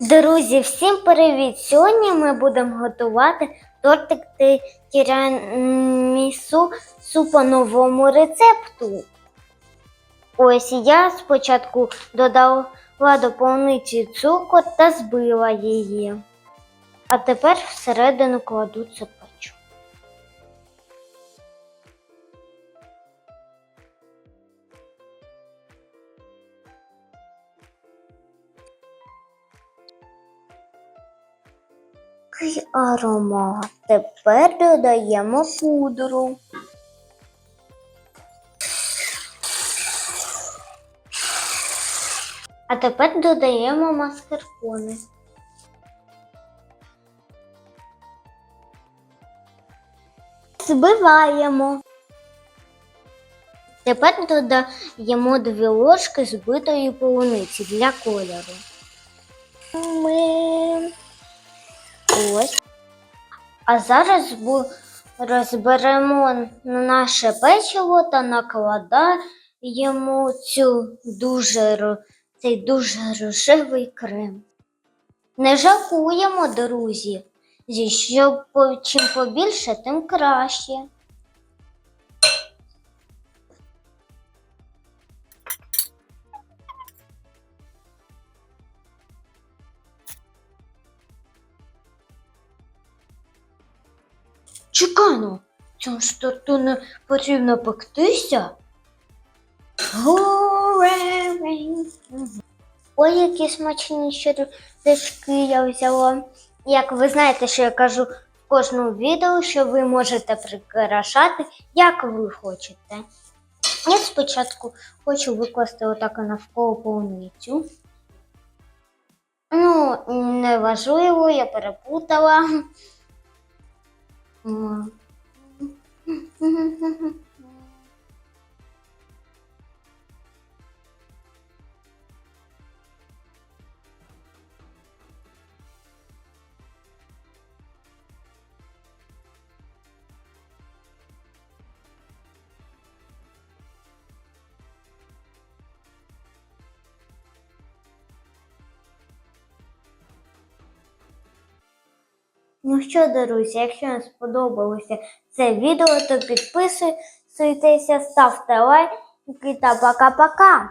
Друзі, всім привіт! Сьогодні ми будемо готувати тортик ти- тірамісу су по новому рецепту. Ось я спочатку додала до полуниці цукор та збила її. А тепер всередину кладу це Який аромат. Тепер додаємо пудру. А тепер додаємо маскарпоне. Збиваємо. Тепер додаємо дві ложки збитої полуниці для кольору. Ми... Ось. А зараз розберемо наше печиво та накладаємо цю дуже, цей дуже рожевий крем. Не жалкуємо, друзі, щоб чим побільше, тим краще. Чекай ну, цьому ж не потрібно пектися. Ой, які смачні червячки я взяла. Як ви знаєте, що я кажу в кожному відео, що ви можете прикрашати, як ви хочете. Я спочатку хочу викласти отак навколо полуницю. Ну, не важливо, я перепутала. 嗯。Ну що, друзі, якщо вам сподобалося це відео, то підписуйтеся, ставте лайки та пока-пока.